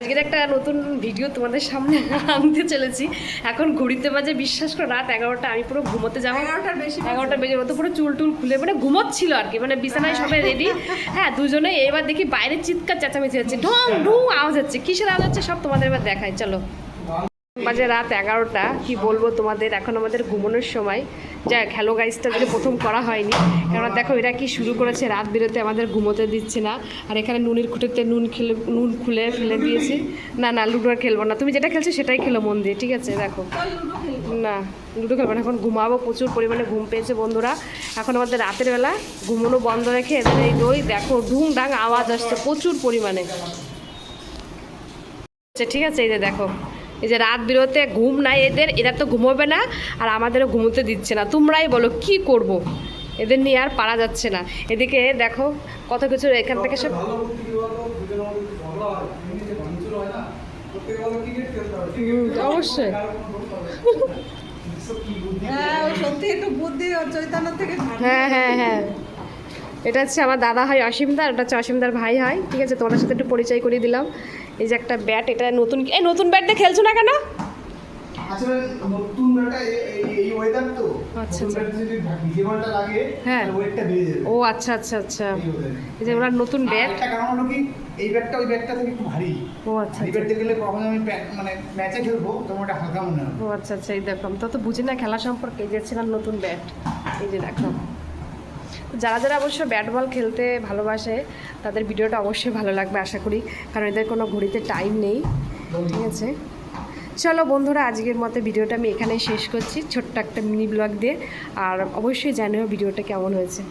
আজকের একটা নতুন ভিডিও তোমাদের সামনে আনতে চলেছি। এখন ঘুরিতে বাজে বিশ্বাস করো রাত এগারোটা আমি পুরো ঘুমোতে যাব। এগারোটার বেশি এগারোটা বেজে মতো পুরো চুল টুল খুলে মানে ঘুমোচ্ছিল আর কি মানে বিছানায় সবাই রেডি হ্যাঁ দুজনে এবার দেখি বাইরে চিৎকার চেঁচামেচি হচ্ছে। ঢং ঢুং আওয়াজ হচ্ছে। কিসের আওয়াজ হচ্ছে সব তোমাদের এবার দেখায় চলো। বাজে রাত এগারোটা কি বলব তোমাদের? এখন আমাদের ঘুমানোর সময়। যা হ্যালো গাইসটা যদি প্রথম করা হয়নি। কেননা দেখো, এরা কি শুরু করেছে, রাত বেরোতে আমাদের ঘুমোতে দিচ্ছে না। আর এখানে নুনের খুঁটিতে নুন খেলে, নুন খুলে ফেলে দিয়েছে। না না, লুডো আর খেলব না। তুমি যেটা খেলছো সেটাই খেলো মন দিয়ে, ঠিক আছে? দেখো। না, লুডো খেলব না। এখন ঘুমাবো, প্রচুর পরিমাণে ঘুম পেয়েছে বন্ধুরা। এখন আমাদের রাতের বেলা ঘুমোনো বন্ধ রেখে এদের এই দই, দেখো ঢুং ডাং আওয়াজ আসছে প্রচুর পরিমাণে। আচ্ছা ঠিক আছে, এই যে দেখো। এই যে রাত বিরতে ঘুম নাই এদের এরা তো ঘুমোবে না আর আমাদেরও ঘুমোতে দিচ্ছে না। তোমরাই বলো কি করব। এদের নিয়ে আর পারা যাচ্ছে না। এদিকে দেখো কত কিছু এখান থেকে সব অবশ্যই। হ্যাঁ হ্যাঁ হ্যাঁ হ্যাঁ। এটা হচ্ছে আমার দাদা হয় অসীমদার এটা হচ্ছে অসীমদার ভাই হয়। ঠিক আছে তোমাদের সাথে একটু পরিচয় করিয়ে দিলাম। এই যে একটা ব্যাট এটা নতুন এই নতুন ব্যাট দিয়ে খেলছো না কেন? এই- এই- এই আচ্ছা, আচ্ছা। লাগে হ্যাঁ। ও আচ্ছা আচ্ছা আচ্ছা। এই। এই যে ওনার নতুন ব্যাট কারণ হলো কি এই ব্যাগটা ওই ব্যাগটা থেকে একটু ভারী। ও আচ্ছা আচ্ছা। ব্যাগ গেলে কখন আমি মানে ম্যাচে খেলব তখন ওটা হালকা মনে হবে। ও আচ্ছা আচ্ছা এই দেখো আমি তো বুঝি না খেলা সম্পর্কে। এই যে ছিলাম নতুন ব্যাট এই যে দেখো। যারা যারা অবশ্য ব্যাট বল খেলতে ভালোবাসে, তাদের ভিডিওটা অবশ্যই ভালো লাগবে, আশা করি। কারণ এদের কোনো ঘড়িতে টাইম নেই। ঠিক আছে? চলো বন্ধুরা, আজকের মতো ভিডিওটা আমি এখানেই শেষ করছি। ছোট্ট একটা মিনি ব্লগ দিয়ে। আর অবশ্যই জানিও ভিডিওটা কেমন হয়েছে।